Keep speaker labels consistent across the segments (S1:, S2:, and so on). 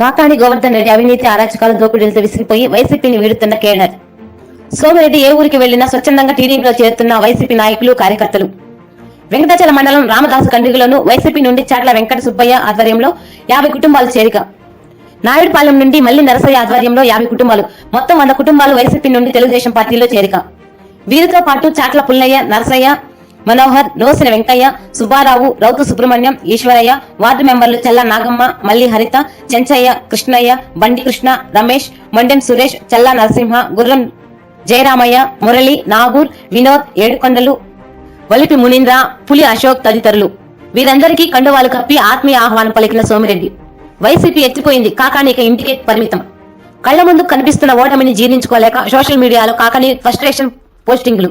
S1: కాకాని గోవర్ధన్ రెడ్డి అవినీతి అరాచకాలు దోపిడీలతో విసిగిపోయి వైసీపీని వీడుతున్న కేడర్. సోమిరెడ్డి ఏ ఊరికి వెళ్ళినా స్వచ్ఛందంగా టీడీపీలో చేరుతున్న వైసీపీ నాయకులు కార్యకర్తలు. వెంకటాచల మండలం రామదాసు కండ్రిగులను వైసీపీ నుండి చాట్ల వెంకట సుబ్బయ్య ఆధ్వర్యంలో యాభై కుటుంబాలు చేరిక. నాయుడుపాలెం నుండి మల్లి నరసయ్య ఆధ్వర్యంలో యాభై కుటుంబాలు. మొత్తం వంద కుటుంబాలు వైసీపీ నుండి తెలుగుదేశం పార్టీలో చేరిక. వీరితో పాటు చాట్ల పుల్లయ్య నరసయ్య మనోహర్ నోసిన వెంకయ్య సుబ్బారావు రౌతు సుబ్రహ్మణ్యం ఈశ్వరయ్య వార్డు మెంబర్లు చల్ల నాగమ్మ మల్లి హరిత చెంచయ్య కృష్ణయ్య బండి కృష్ణ రమేష్ మొండెం సురేష్ చల్లా నరసింహ గుర్రం జయరామయ్య మురళి నాగూర్ వినోద్ ఏడుకొండలు వలిపి మునీంద్ర పులి అశోక్ తదితరులు. వీరందరికీ కండువాలు కప్పి ఆత్మీయ ఆహ్వానం పలికిన సోమిరెడ్డి. వైసీపీ ఎత్తిపోయింది కాకానీక ఇంటికే పరిమితం. కళ్ళ ముందు కనిపిస్తున్న ఓటమిని జీర్ణించుకోలేక సోషల్ మీడియాలో కాకాని ఫ్రస్ట్రేషన్ పోస్టింగ్లు.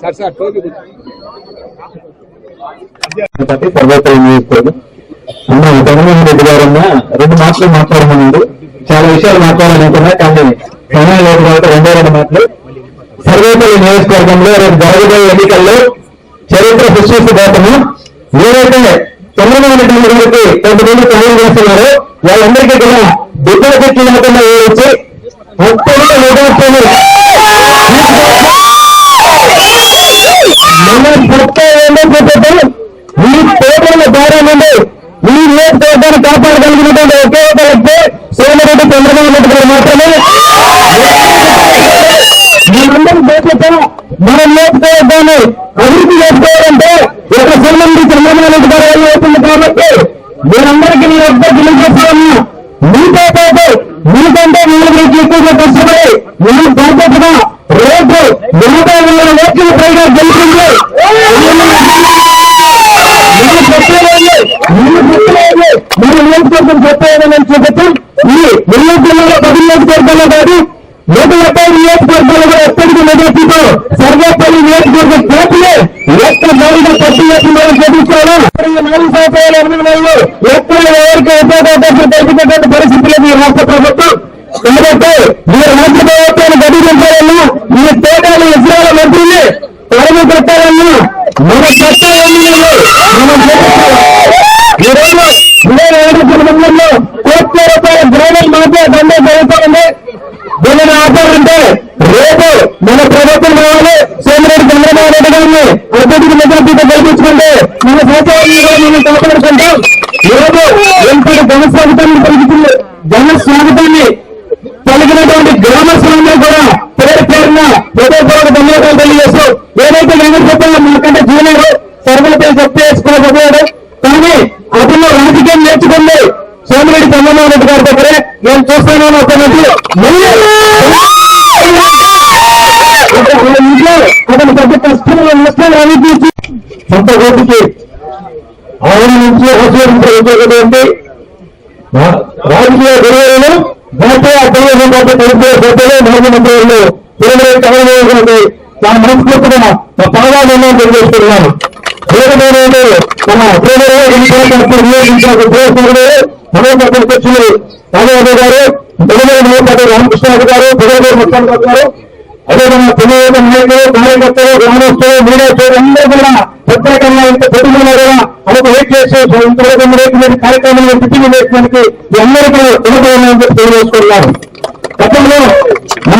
S2: సార్ సార్ టోపీ
S3: అన్న జగన్మోహన్ రెడ్డి రెండు మాటలు మాట్లాడమనండి చాలా విషయాలు మాట్లాడాలనుకున్నా కానీ సమయం కాబట్టి రెండో రెండు మాటలు సర్వేపల్లి నియోజకవర్గంలో రేపు జరగబోయే ఎన్నికల్లో చరిత్ర సృష్టించబోతాము ఏదైతే చంద్రబాబు నాయుడు గారికి కొంతమంది తయారు చేస్తున్నారో వాళ్ళందరికీ కూడా బిడ్డల చెట్లు లేకుండా అత్యంత ఓటేసుకొని మనం చెప్తే ఏంటంటే ఈ పేదల ద్వారా నుండి ఈ నియోజకవర్గాన్ని కాపాడగలిగినటువంటి ఒకే ఒక వ్యక్తి సోమిరెడ్డి చంద్రబాబు నాయుడు గారు మాత్రమే మనందరం బాధ్యత మన నియోజకవర్గాన్ని అభివృద్ధి చేసుకోవాలంటే ఒక సంబంధి చంద్రబాబు నాయుడు గారు వల్ల అవుతుంది కాబట్టి మీరందరికీ నేను ఒక్క తెలియజేస్తాను మీతో పాటు మీకంటే మీరు మీకు ఎక్కువగా కష్టపడి మీరు బాధ్యతగా రేపు ఎనభై వేల ఓట్ల పైగా గెలిచింది. మీరు చెప్పేది మీరు చెప్పేదని చెప్పి ఈ నెల్లూరు జిల్లాలో పది నియోజకవర్గాల్లో కాదు నూట ముప్పై నియోజకవర్గాలు కూడా ఎప్పటికీ మెజార్టీతో సర్వేపల్లి నియోజకవర్గం కోర్టులే ఎక్కడ నాలుగు పట్టి మనం చూపించాను నాలుగు సంవత్సరాలు ఎనిమిది నెలలు ఎక్కడ ఎవరికి ఉపయోగపడ్డ తెలిసినటువంటి పరిస్థితి లేదు ఈ రాష్ట్ర ప్రభుత్వం ఎందుకంటే మీరు రాష్ట్ర ప్రభుత్వాన్ని గడిపించాలన్నా మీ తేడాలు ఇజ్రాయల్ మంత్రులు తరలి పెట్టాలన్నా మన చట్టాలన్నీ మనం ఈ రోజు ఇరవై ఏడు మండలంలో కోట్ల రూపాయల గ్రామీణ మాత్రమే దండే జరుగుతుంది దీనిని ఆపాలంటే రేపు మన ప్రభుత్వం కావాలి సోమిరెడ్డి చంద్రబాబు రెడ్డి గారిని అత్యధిక మెజార్టీతో గెలిపించుకుంటే మన సచివాలయంలో మనం కాపాడుకుంటాం ఈరోజు ఎంపీ జనసాగుతాన్ని పలుకుతుంది. జనస్వాగతాన్ని పలికినటువంటి గ్రామస్తులందరూ కూడా పేరు పేరున హృదయపూర్వక ధన్యవాదాలు తెలియజేస్తూ ఏదైతే వెంకట చెప్పాలో మాకంటే జూనియర్ సర్వలపై చెప్తే వేసుకోలేకపోయాడు కానీ అతను రాజకీయం నేర్చుకుంది సోమిరెడ్డి చంద్రబాబు రెడ్డి గారి దగ్గరే నేను చూస్తున్నాను ఒక ఇంట్లో అతను పెద్ద కష్టంలో రాష్ట్రాలు అభివృద్ధి సొంత ఓటుకి ఆవిడ నుంచి ఆశీర్వదించబోతుంది రాజకీయ గురువులను జాతీయ అధ్యయన పార్టీ పరిచయ సభ్యులు మంత్రులు తిరుమల కమలదేవి నా మనస్ఫూర్తిగా నా పాదాలను తెలియజేస్తున్నాను. వేరువేరు మన ప్రేమలో ఎన్నికలకు వినియోగించిన ఉద్యోగస్తులు గారు తెలుగు మహోపాటి గారు తెలుగు ముఖ్యమంత్రి గారు అదేవిధంగా తెలుగు నాయకులు కార్యకర్తలు గ్రామస్తులు మీడియా అందరూ కూడా ప్రత్యేకంగా ఇంత కుటుంబంలో కూడా మనకు వెయిట్ చేసి ఇంతవరకు వేసినటువంటి కార్యక్రమంలో సిట్టింగ్ వేసినందుకు మీ చెప్పి గతంలో మా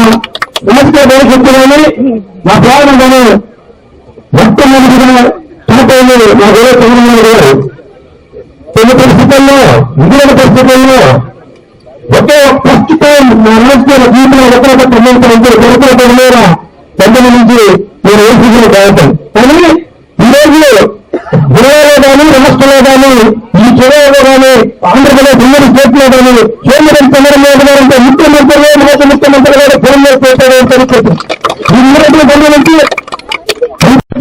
S3: భవిష్యత్తులోని మా చనిపోయింది మా చంద్రబాబు గారు. కొన్ని పరిస్థితుల్లో పరిస్థితుల్లో ఒకే ఫస్ట్ టైం నా రాజకీయ జీవితంలో ఒకరొక తొమ్మిది ఇద్దరు కొడుకుల పేరు మీద పంతొమ్మిది నుంచి నేను ఏసీసీని కావటం కానీ ఈ రోజు జిల్లాలో కానీ రాష్ట్రంలో కానీ ఈ జిల్లాలో కానీ ఆంధ్రప్రదేశ్ ఉమ్మడి స్టేట్లో కానీ కేంద్రం చంద్రబాబు గారు అంటే ముఖ్యమంత్రులు మాజీ ముఖ్యమంత్రి గారు ఫోన్ చేశారు పరిస్థితి ఈ మూడు బంధు నుంచి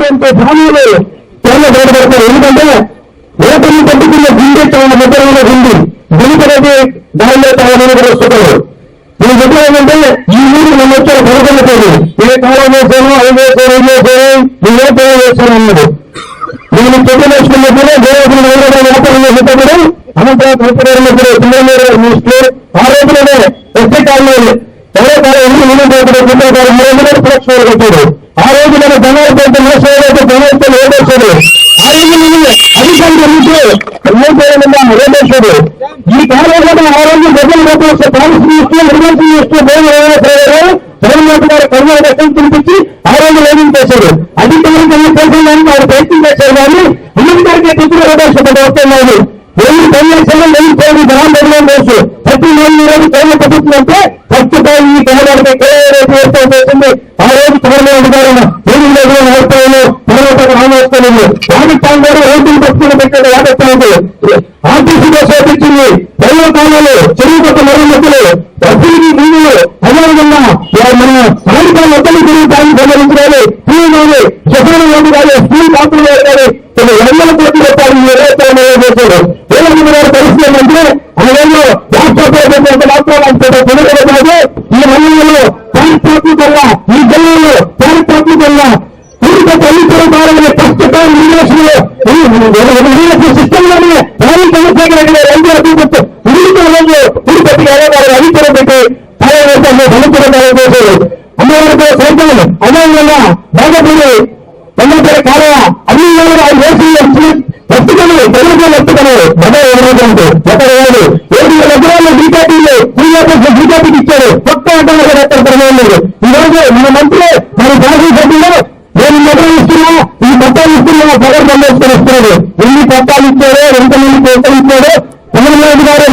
S3: ఎంతో హామీలు త్వరలో బయటపడతారు ఎందుకంటే ఓటమి పట్టుకున్న గుండె చాలా ముద్రలో ఉంది దళితులకి దానిలో చాలా మంది కూడా వస్తున్నారు నేను చెప్పేదంటే ఈ ఊరు నన్ను వచ్చారు పదకొండుకోండి ఏ కాలం వేసాను ఐదు వేసాను ఐదు వేసాను నేను ఏ పేరు వేసాను అన్నాడు నేను చెప్పు నేర్చుకున్నప్పుడు దేవుడు ఎవరైనా వ్యాపారం చేసేటప్పుడు అనంతరం కల్పనప్పుడు చంద్రబాబు చూస్తే ఆ రోజులోనే ఎస్టీ కాలంలో ఎవరో కాలం ఎన్ని మిలియన్ రూపాయలు కింద కాలం మూడు వందల లక్షలు కట్టాడు ఆ రోజు మన ధనాలు పెద్ద మోసపోతే ధనాలు ఓడేశాడు ఆ రోజు నేను అధికారులు ఉంటే ఓడేశాడు ఈ కాలంలో ఆ రోజు ప్రజలు వస్తే పాలసీ ఇస్తూ నిర్మాణం చేస్తూ భూమి చంద్రబాబు గారు గారు కర్ణాటక పిలిపించి ఆ రోజు లేని చేశాడు అధికారులు తెలుసుకోవడానికి వారు ప్రయత్నం చేశారు కానీ అమెరికాకి తెచ్చిన ఓడేశాడు వస్తున్నాడు వెయ్యి పది లక్షలు వెయ్యి కోడి ధనం తెలుసు ప్రతి నెల రోజు కేంద్ర ప్రభుత్వం అంటే ఫస్ట్ ఈ కేంద్రానికి కేంద్రం చేసింది? ఆ రోజు చంద్రబాబు గారు ఏడు రోజులు నడుస్తాను తర్వాత రాజస్థాన్ గారు ఓటింగ్ పెట్టుకుని పెట్టారు. రాజస్థాన్ 모르겠는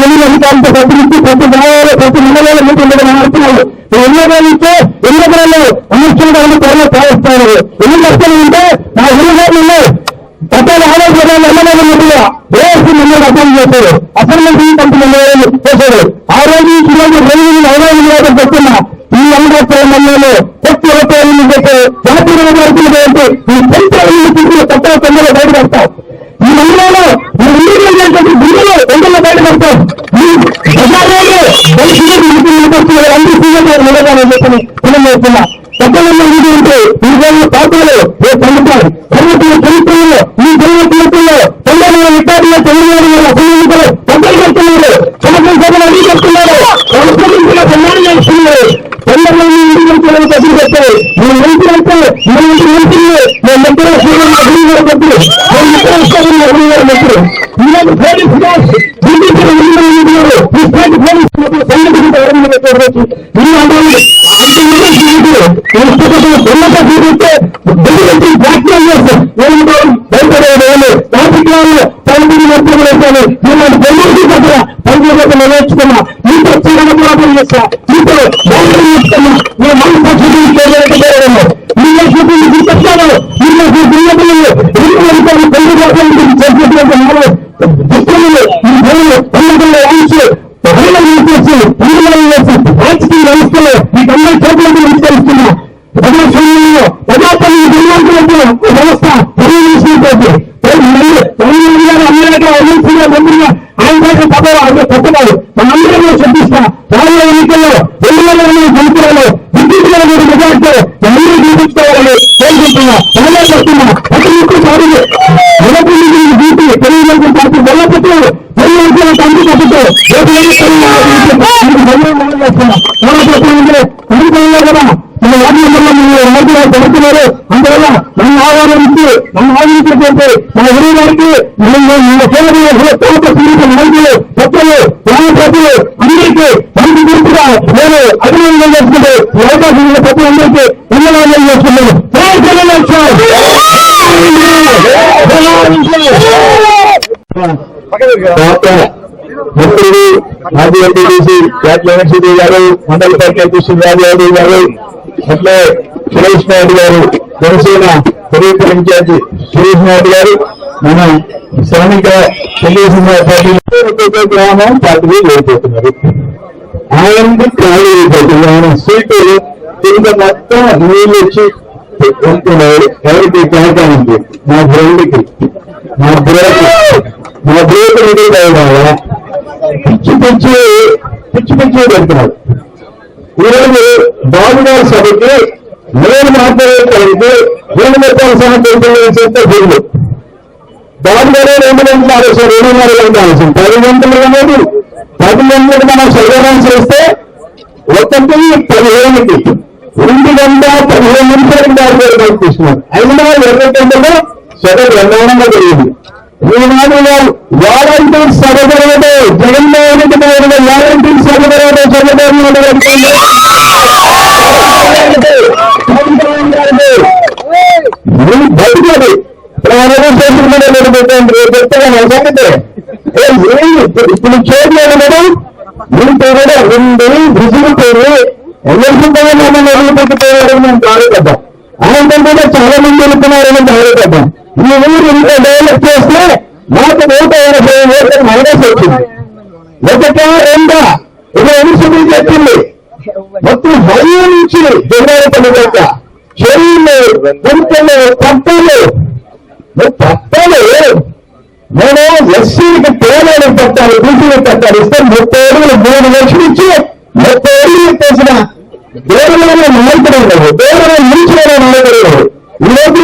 S3: ఎన్ని అధికారులతో సభ్యులిచ్చి ప్రతి గ్రామాల్లో ప్రతి మండలంలో మీకు ఉండడం మారుతున్నారు ఎన్ని ఇస్తే ఎన్ని అమర్చుకోవడానికి అనుష్ఠానాలు త్వరలో ప్రవేశిస్తారు ఈ రోజు పాత్రలు రేపు పొందుతారు ప్రభుత్వ చరిత్రలో ఈ జన్మ చరిత్రలో తొందరలో రికార్డులో తెలుగువారు సైనికులు పెద్దలు చెప్తున్నారు సంవత్సరం సభలు అన్ని చెప్తున్నారు ప్రభుత్వం సన్మానం చేస్తున్నారు తొందరలో మీ ఇంటికి పిల్లలు పెద్దలు చెప్తారు మీ మంత్రి అంటే మీ ఇంటి మంత్రులు మీ మంత్రి అభివృద్ధి గారు మంత్రులు మీ మిత్ర ఇష్టం అభివృద్ధి గారు మంత్రులు ఈరోజు పోలీసు బీజేపీ ఉన్నారు ఈ స్టేట్ పోలీసు సంఘటన ఎవరైనా పెట్టవచ్చు మీరు అంటే ఉన్నత చూపిస్తే ఢిల్లీ వ్యాఖ్యానం చేస్తాం నేను భయపడేవాళ్ళు రాజకీయాల్లో పంపిణీ మొత్తం వేశాను నేను బెంగళూరు దగ్గర నెరవేర్చుకున్నా నేర్చుకున్నా. మీతో చీరణ పోరాటం చేస్తా. మీతో నేను మనసు కోరుకుంటున్నా చాలా చెప్తున్నా ప్రతి ఒక్కరు సారీ మొదటి బీపీ తెలుగుదేశం పార్టీ మొదటి తెలుగుదేశం తండ్రి తప్పుతో రేపు కదా మన వార్డు మెంబర్లో మీరు రాజు గారు పడుతున్నారు అందువల్ల మన ఆధారం ఇచ్చి మన ఆదరించినటువంటి మన గురువు గారికి మన సేవలు తోట సీనియర్ నాయకులు పెద్దలు గ్రామ ప్రజలు అందరికీ మంచి గుర్తుగా నేను అభినందన చేసుకుంటూ ఈ అవకాశం ఉన్న ప్రతి అందరికీ ధన్యవాదాలు చేసుకున్నాను జై తర్వాత మంత్రులు మాజీ ఎంపీడీసీ జాతీయ యూనివర్సిటీ గారు మండల పార్టీ రాజారెడ్డి గారు అట్లే సురేష్ నాయుడు గారు జనసేన తెలుగు ఇన్ఛార్జి సురేష్ నాయుడు గారు మన శ్రామిక తెలుగుదేశం పార్టీ గ్రామం పార్టీ వెళ్ళిపోతున్నారు ఆయనకి ఖాళీ అయిపోతుంది ఆయన సీటు కింద మొత్తం నీళ్ళు వచ్చి వెళ్తున్నారు ఎవరికి కేటాయించి మా ఫ్రెండ్కి మా బ్రోకి మా బ్రోకి నిధులు కావాలా. పిచ్చి పిచ్చి పిచ్చి పిచ్చి పెడుతున్నాడు ఈరోజు బాబుగారి సభకి నేను మాట్లాడేటానికి రెండు మొత్తాల సహకరించిన చేస్తే గురువు బాబుగారే రెండు గంటల ఆలోచన రెండున్నర గంటల ఆలోచన. పది గంటలు అనేది పది గంటలకు మనం చదవడం చేస్తే ఒకటి పదిహేనుకి రెండు గంట పదిహేను నిమిషాలకు దారి కల్పిస్తున్నారు అయినా ఇరవై గంటలు చదువు బ్రహ్మాండంగా జరిగింది ఈనాడు వారంటీ సభ జరగదు జగన్మోహన్ రెడ్డి గారు వారంటీ సభ జరగదు చంద్రబాబు నాయుడు బయటది ప్రారంభం చేసుకుంటే పెట్టండి చెప్తాను నా ఇప్పుడు చేయలేదు మేడం మీరు కూడా రెండు విజులు పేరు ఎవరికి మమ్మల్ని వదిలిపెట్టిపోయారు మేము బాధపడ్డాం కూడా చాలా మంది వెళ్తున్నారని బాధపడ్డాం ఈ ఊరు ఇంత డెవలప్ చేస్తే మాకు నూట ఎనభై ఓట్ల మైనస్ వచ్చింది ఒకట రెండా ఇక ఎనిమిది చెప్పింది మొత్తం హై నుంచి జగన్ దాకా చెరువులు గుంటలు పట్టలు పట్టలు నేను ఎస్సీకి పేదలు పట్టాలి బీసీలకు పట్టాలి ఇస్తే ముప్పై ఏళ్ళు మూడు లక్షలు ఇచ్చి ముప్పై ఏళ్ళు చేసిన దేవుడు నాయకుడు ఉండవు దేవుడు మించిన నాయకుడు ఉండవు. ఈ రోజు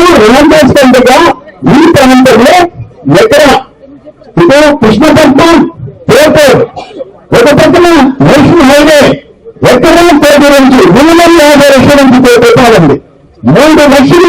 S3: ఈ ప్రాంతంలో ఎక్కడ? ఇటు కృష్ణపట్నం ఎయిర్పోర్ట్ ఒక పక్కన నేషనల్ హైవే. ఎక్కడ కోటి నుంచి మినిమం యాభై లక్షల నుంచి పెట్టాలండి మూడు లక్షలు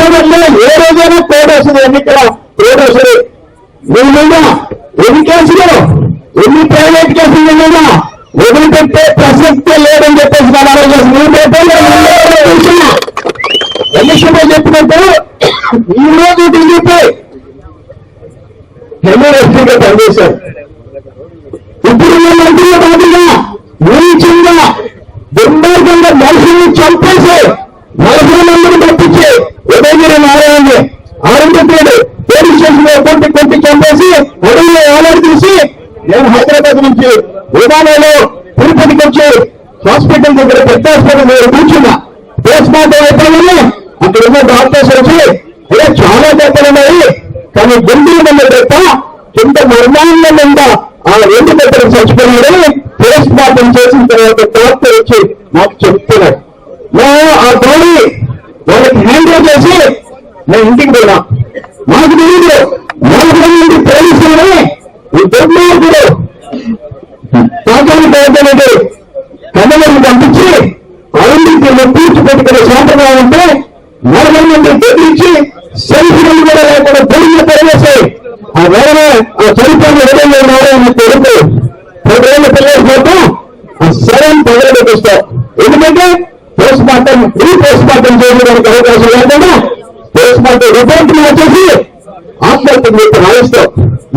S3: విప్లవంలో ఏ రోజైనా కోడ్ వస్తుంది ఎన్నికల కోడ్ వస్తుంది వీళ్ళైనా ఎన్ని కేసులు ఎన్ని ప్రైవేట్ కేసులు అయినా వదిలిపెట్టే ప్రసక్తే లేదని చెప్పేసి మన ఆలోచన మీ పేపర్లో ముందే చూసిన ఎన్నికల్లో చెప్పినట్టు ఈ రోజు ఢిల్లీపై ఎమ్మెల్యేగా పనిచేశారు ఇప్పుడు ఉన్న మంత్రుల మాదిరిగా నీచంగా దుర్మార్గంగా మనుషుల్ని చంపేసి నలభై మందిని తప్పించి ఉదయగిరి నారాయణ ఆరంభించాడు పోలీస్ స్టేషన్లో కొట్టి కొట్టి చంపేసి అడవిలో ఏలాడు తీసి నేను హైదరాబాద్ నుంచి విమానంలో తిరుపతికి వచ్చి హాస్పిటల్ దగ్గర పెద్ద హాస్పిటల్ దగ్గర కూర్చున్నా. పోస్ట్ మార్టం అయిపోయిందని అక్కడ ఉన్న డాక్టర్స్ వచ్చి "ఏ, చాలా దెబ్బలు ఉన్నాయి. కానీ గుండెల మీద దెబ్బ కింద మర్మాంగం ఉందా ఆ రెండు దెబ్బలు చచ్చిపోయాడని పోస్ట్ మార్టం చేసిన తర్వాత డాక్టర్ వచ్చి నాకు చెప్తున్నాడు మేము ఆ బాడీ వాళ్ళకి హ్యాండ్ ఓవర్ చేసి నేను ఇంటికి పోయినా మాకు తెలియదు నలభై మంది పోలీసులని ఈ దుర్మార్గుడు కాకాని పేదలకు కథలను పంపించి పూర్తి పెట్టుకునే సాంప్రదాయం ఉంటే నలభై మంది బెదిరించి సెల్ఫీలు కూడా లేకుండా పొడిగిన పరివేశాయి ఆ వేరే ఆ చనిపోయిన విధంగా నారాయణ కొడుకు పదేళ్ళ పిల్లల కోసం ఆ శరం పగలబెట్టిస్తాం ఎందుకంటే పోస్ట్ మార్టం పోస్ట్ మార్టం చేయడానికి అవకాశం లేకుండా పోస్ట్ మార్టం రిపోర్ట్ వచ్చేసి ఆత్మహత్య మీకు రాయిస్తాం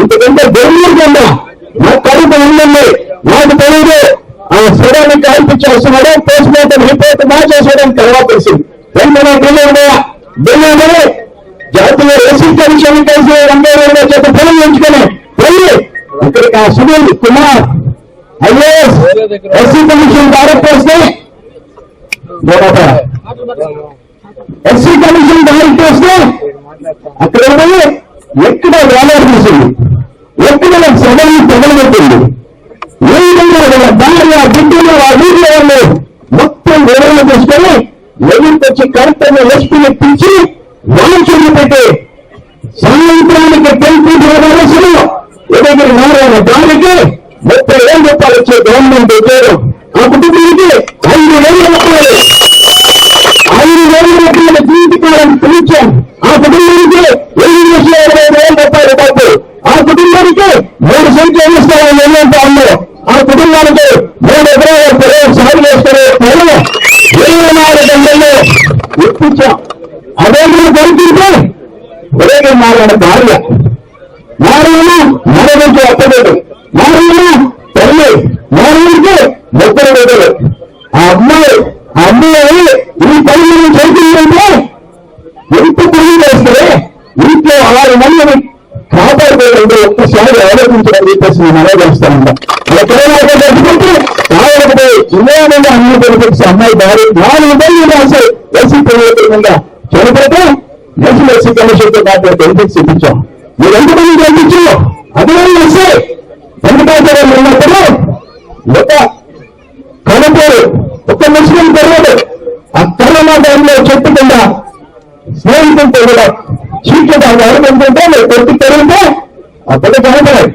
S3: ఇంతకంటే బెంగళూరు కింద మా కడుపు ఉందండి. నాకు తెలియదు. ఆ శరీరాన్ని కల్పించేస్తున్నాడు పోస్ట్ మార్టం రిపోర్ట్ మార్చేసేయడానికి తర్వాత తెలిసింది వెంటనే ఢిల్లీ ఢిల్లీలో జాతీయ ఎస్సీ కమిషన్ కలిసి రంగారావు చేత ఫలం ఎంచుకొని వెళ్ళి అక్కడికి ఆ Sunil Kumar IAS SC commission డైరెక్టర్స్ని SC commission డైరెక్టర్స్ని అక్కడ పోయి ఎక్కడ వేలాడు తీసింది ఎక్కడ సభలు తగలబెట్టింది ఏ విధంగా వాళ్ళ భార్య బిడ్డలు ఆ వీధిలో వాళ్ళు మొత్తం వివరణ తీసుకొని ఎదుర్కొచ్చి కరెక్ట్గా ఎస్పీని పిలిచి వాంఛలు పెట్టి సాయంత్రానికి పెంచి వలసలు ఎదుగురు నారాయణ దానికి ముప్పై వేలు రూపాయలు వచ్చే గవర్నమెంట్ ఉద్యోగం ఆ కుటుంబానికి ఐదు వేల రూపాయలు ఐదు వేల రూపాయల జీవితకాలం పెంచాం ఆ కుటుంబానికి ఎనిమిది లక్షల ఇరవై వేల రూపాయలు డబ్బు ఆ కుటుంబానికి మూడు సంఖ్యలు ఇస్తామని నిర్ణయంతో అన్నారు ఆ కుటుంబానికి మూడు ఎకరాల పొలం సాగు చేసుకునే పొలం ఇరవై నాలుగు గంటల్లో ఇప్పించాం అదే మనం దొరికింటే ఉదయం మాట్లాడే భార్య నారాయణ మన నుంచి అప్పలేదు నారాయణ తల్లి నారాయణకి ముగ్గురు బిడ్డలు ఆ అమ్మాయి ఆ అమ్మాయి ఈ పని మనం చేసిందంటే ఎంత పని చేస్తే ఇంట్లో ఆరు మందిని కాపాడుకోవాలంటే ఒక్కసారి ఆలోచించడం చెప్పేసి నేను ఆలోచిస్తాను అలా కరోనా పెట్టుకుంటే కావాలంటే చిన్నగా అన్ని పెరిగించి అమ్మాయి భార్య నాలుగు మంది రాసే ఎస్సీ ప్రభుత్వం చనిపోతే నేషనల్ ఎస్సీ కమిషన్తో పాటు బెనిఫిట్స్ ఇప్పించాం మీరు ఎంతమంది గెలిపించు అదే వస్తే వెంకటాచార్య ఉన్నప్పుడు ఒక కనుపూరు ఒక ముస్లిం తెలియదు ఆ కరోనా టైంలో చెట్టు స్నేహితులతో కూడా చీకటి అనుకుంటుంటే మీరు కొట్టి పెరిగితే అతను చనిపోయాడు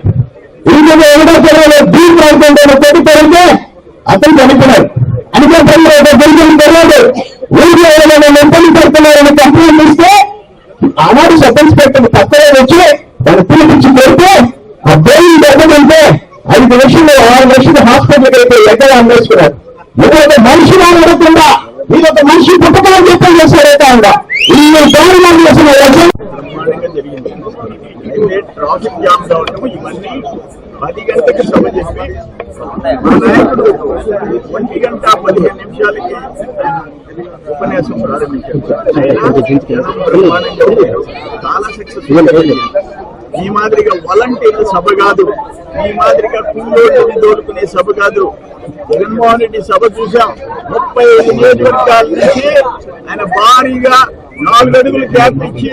S3: ఇంకొక వెంకటాచార్యలో బీచ్ ప్రాంతంలో కొట్టి పెరిగితే అతను చనిపోయాడు అనుకున్న తర్వాత జరిగిన తెలియదు. ఊళ్ళో ఎవరైనా ఎంతని పెడుతున్నారని కంప్లైంట్ ఇస్తే ఆనాడు సబ్ ఇన్స్పెక్టర్ పక్కనే వచ్చి దాన్ని పిలిపించి పెడితే ఆ బెయిల్ దగ్గరంటే ఐదు లక్షలు ఆరు లక్షలు హాస్పిటల్కి అయితే ఎక్కడ అందేసుకున్నారు మీరు ఒక మనిషి అడగకుండా మీరు ఒక మనిషి పుట్టకం చెప్పని చేశారైతే అంట ఈ గవర్నమెంట్ చేసిన లక్ష్యం
S4: బ్రహ్మాండంగా జరిగింది అయితే ట్రాఫిక్ జామ్ కావటం ఇవన్నీ పది గంటలకు సభ చెప్పి మా నాయకుడు ఒంటి గంట విషయాలకి ఉపన్యాసం ప్రారంభించారు చాలా సక్సెస్ఫుల్ ఈ మాదిరిగా వాలంటీర్ల సభ కాదు ఈ మాదిరిగా కుండోళ్ళని దోలుకునే సభ కాదు జగన్మోహన్ రెడ్డి సభ చూసాం ముప్పై ఐదు నియోజకవర్గాల నుంచి ఆయన భారీగా నాలుగు అడుగులు గ్యాప్ ఇచ్చి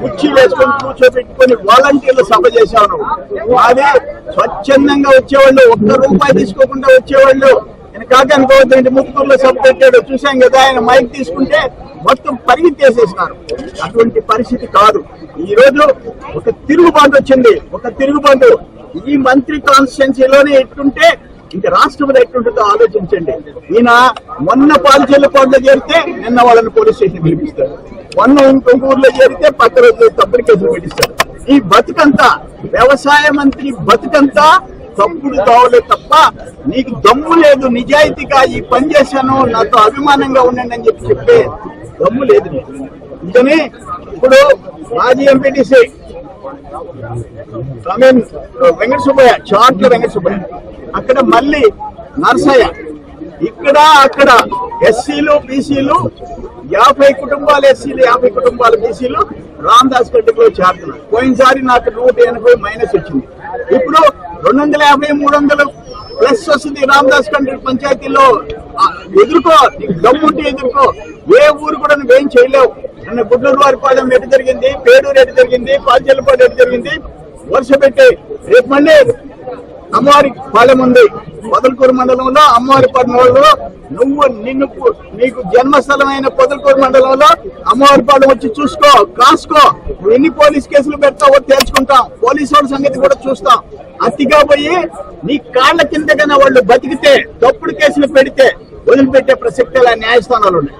S4: కుర్చీ వేసుకొని కూర్చోబెట్టుకొని వాలంటీర్ల సభ చేశాను. అది స్వచ్ఛందంగా వచ్చేవాళ్ళు ఒక్క రూపాయి తీసుకోకుండా వచ్చేవాళ్ళు. కాకి అనుకోవద్దు ఏంటి ముత్తుకూరులో సభ పెట్టాడు. చూసాం కదా ఆయన మైక్ తీసుకుంటే మొత్తం పరిగెత్తేసేసినారు. అటువంటి పరిస్థితి కాదు. ఈ రోజు ఒక తిరుగుబాటు వచ్చింది. ఒక తిరుగుబాటు. ఈ మంత్రి కాన్స్టిట్యున్సీలోనే ఎట్టుంటే ఇంక రాష్ట్రంలో ఎట్టుంటుందో ఆలోచించండి. ఈయన మొన్న పాలచేళ్ళ కోటలో చేరితే నిన్న వాళ్ళని పోలీస్ స్టేషన్ పిలిపిస్తారు. మొన్న ఇంకొక ఊర్లో చేరితే పక్క రోజు తప్పుడు కేసులు పెట్టిస్తారు. ఈ బతుకంతా వ్యవసాయ మంత్రి బతుకంతా తప్పుడు కావలే తప్ప నీకు దమ్ము లేదు నిజాయితీగా ఈ పని చేశాను నాతో అభిమానంగా ఉండండి అని చెప్పి చెప్పే దమ్ము లేదు నీకు. అందుకని ఇప్పుడు మాజీ MPTC I mean Venkata Subbaiah Chatla Venkata Subbaiah అక్కడ మళ్ళీ నర్సయ్య ఇక్కడ అక్కడ ఎస్సీలు బీసీలు యాభై కుటుంబాలు ఎస్సీలు యాభై కుటుంబాలు బీసీలు రామదాస్ గడ్డలో చేరుతున్నారు పోయినసారి నాకు నూట ఎనభై మైనస్ వచ్చింది. ఇప్పుడు రెండు వందల యాభై మూడు వందలు ప్లస్ వస్తుంది రామదాస్ కండ్రి పంచాయతీలో. ఎదుర్కో నీకు దమ్ముంటే ఎదుర్కో. ఏ ఊరు కూడా నువ్వేం చేయలేవు. నిన్న గుడ్లూరు వారిపాలెం ఎటు జరిగింది పేడూరు ఎటు జరిగింది పాల్చెల్లపాడు ఎటు జరిగింది? వరుస పెట్టి రేపు మళ్ళీ అమ్మవారి పాలెం ఉంది. పొదలకూరు మండలంలో అమ్మవారి పట్టణంలో నువ్వు నిన్ను నీకు జన్మస్థలమైన పొదలకూరు మండలంలో అమ్మవారి పాలెం వచ్చి చూసుకో కాసుకో. నువ్వు ఎన్ని పోలీస్ కేసులు పెడతావో తేల్చుకుంటాం. పోలీసు వాళ్ళ సంగతి కూడా చూస్తాం. అతిగా పోయి నీ కాళ్ళ కిందకైనా వాళ్ళు బతికితే తప్పుడు కేసులు పెడితే వదిలిపెట్టే ప్రసక్తి న్యాయస్థానాలు ఉన్నాయి.